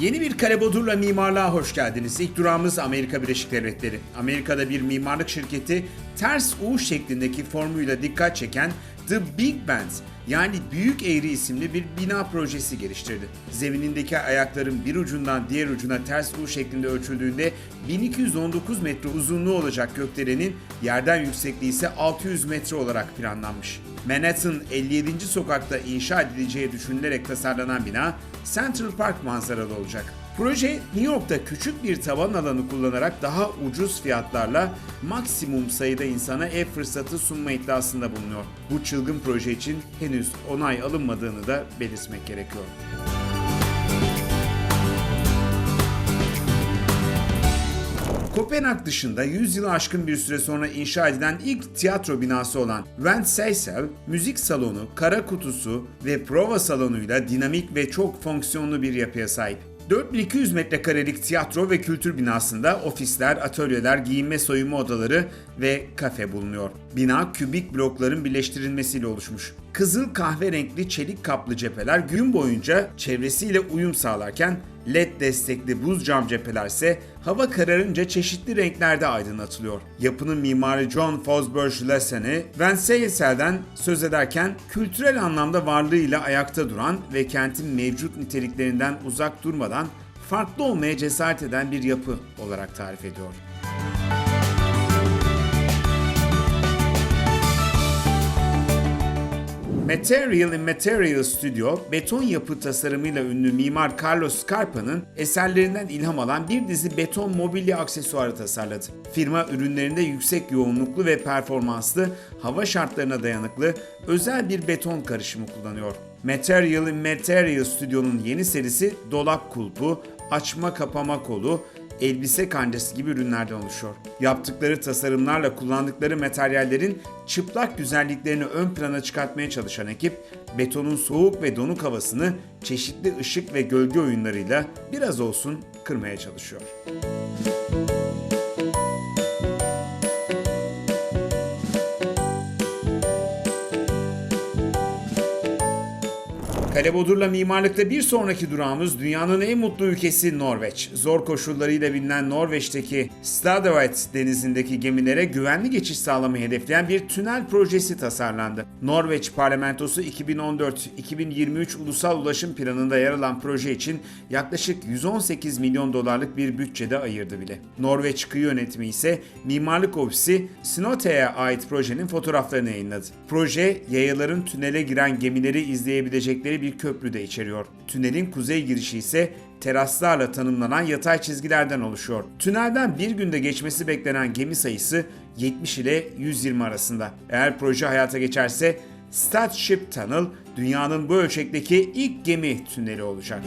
Yeni bir Kale Bodur'la mimarlığa hoş geldiniz. İlk durağımız Amerika Birleşik Devletleri. Amerika'da bir mimarlık şirketi ters U şeklindeki formuyla dikkat çeken The Big Bend yani Büyük Eğri isimli bir bina projesi geliştirdi. Zeminindeki ayakların bir ucundan diğer ucuna ters U şeklinde ölçüldüğünde 1219 metre uzunluğu olacak gökdelenin yerden yüksekliği ise 600 metre olarak planlanmış. Manhattan 57. sokakta inşa edileceği düşünülerek tasarlanan bina Central Park manzaralı olacak. Proje New York'ta küçük bir tavan alanı kullanarak daha ucuz fiyatlarla maksimum sayıda insana ev fırsatı sunma iddiasında bulunuyor. Bu çılgın proje için henüz onay alınmadığını da belirtmek gerekiyor. Kopenhag dışında 100 yılı aşkın bir süre sonra inşa edilen ilk tiyatro binası olan Vendsyssel, müzik salonu, kara kutusu ve prova salonuyla dinamik ve çok fonksiyonlu bir yapıya sahip. 4200 metrekarelik tiyatro ve kültür binasında ofisler, atölyeler, giyinme soyunma odaları ve kafe bulunuyor. Bina kübik blokların birleştirilmesiyle oluşmuş. Kızıl kahverengi çelik kaplı cepheler gün boyunca çevresiyle uyum sağlarken LED destekli buz cam cepheler ise hava kararınca çeşitli renklerde aydınlatılıyor. Yapının mimarı John Fosbury Lessen'i Venseyesel'den söz ederken kültürel anlamda varlığıyla ayakta duran ve kentin mevcut niteliklerinden uzak durmadan farklı olmaya cesaret eden bir yapı olarak tarif ediyor. Material in Material Studio, beton yapı tasarımıyla ünlü mimar Carlos Scarpa'nın eserlerinden ilham alan bir dizi beton mobilya aksesuarı tasarladı. Firma ürünlerinde yüksek yoğunluklu ve performanslı, hava şartlarına dayanıklı, özel bir beton karışımı kullanıyor. Material in Material Studio'nun yeni serisi dolap kulpu, açma kapama kolu, elbise kancası gibi ürünlerden oluşuyor. Yaptıkları tasarımlarla kullandıkları materyallerin çıplak güzelliklerini ön plana çıkartmaya çalışan ekip, betonun soğuk ve donuk havasını çeşitli ışık ve gölge oyunlarıyla biraz olsun kırmaya çalışıyor. Kale Bodur'la mimarlıkta bir sonraki durağımız dünyanın en mutlu ülkesi Norveç. Zor koşullarıyla bilinen Norveç'teki Stadavet denizindeki gemilere güvenli geçiş sağlamayı hedefleyen bir tünel projesi tasarlandı. Norveç parlamentosu 2014-2023 ulusal ulaşım planında yer alan proje için yaklaşık 118 milyon dolarlık bir bütçede ayırdı bile. Norveç kıyı yönetimi ise mimarlık ofisi Snote'ye ait projenin fotoğraflarını yayınladı. Proje yayaların tünele giren gemileri izleyebilecekleri bir köprü de içeriyor. Tünelin kuzey girişi ise teraslarla tanımlanan yatay çizgilerden oluşuyor. Tünelden bir günde geçmesi beklenen gemi sayısı 70 ile 120 arasında. Eğer proje hayata geçerse Starship Tunnel dünyanın bu ölçekteki ilk gemi tüneli olacak.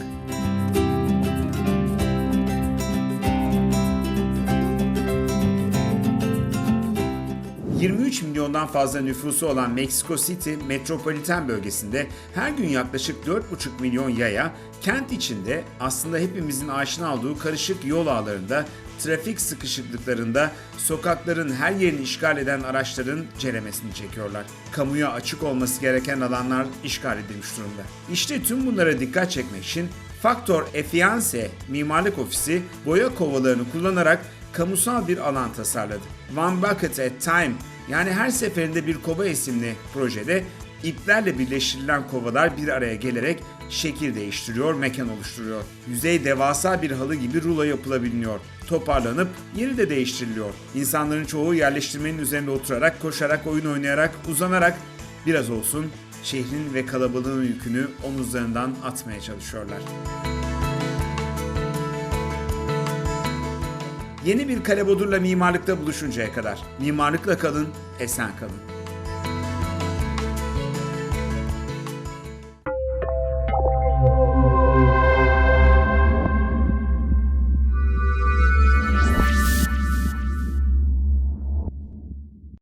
23 milyondan fazla nüfusu olan Mexico City metropoliten bölgesinde her gün yaklaşık 4,5 milyon yaya kent içinde aslında hepimizin aşina olduğu karışık yol ağlarında, trafik sıkışıklıklarında, sokakların her yerini işgal eden araçların ceremesini çekiyorlar. Kamuya açık olması gereken alanlar işgal edilmiş durumda. İşte tüm bunlara dikkat çekmek için Factor Efiance Mimarlık Ofisi boya kovalarını kullanarak kamusal bir alan tasarladı. One Bucket at Time yani her seferinde bir kova isimli projede iplerle birleştirilen kovalar bir araya gelerek şekil değiştiriyor, mekan oluşturuyor. Yüzey devasa bir halı gibi rulo yapılabiliyor. Toparlanıp yeri de değiştiriliyor. İnsanların çoğu yerleştirmenin üzerinde oturarak, koşarak, oyun oynayarak, uzanarak biraz olsun şehrin ve kalabalığın yükünü omuzlarından atmaya çalışıyorlar. Yeni bir Kale Bodur'la mimarlıkta buluşuncaya kadar mimarlıkla kalın, esen kalın.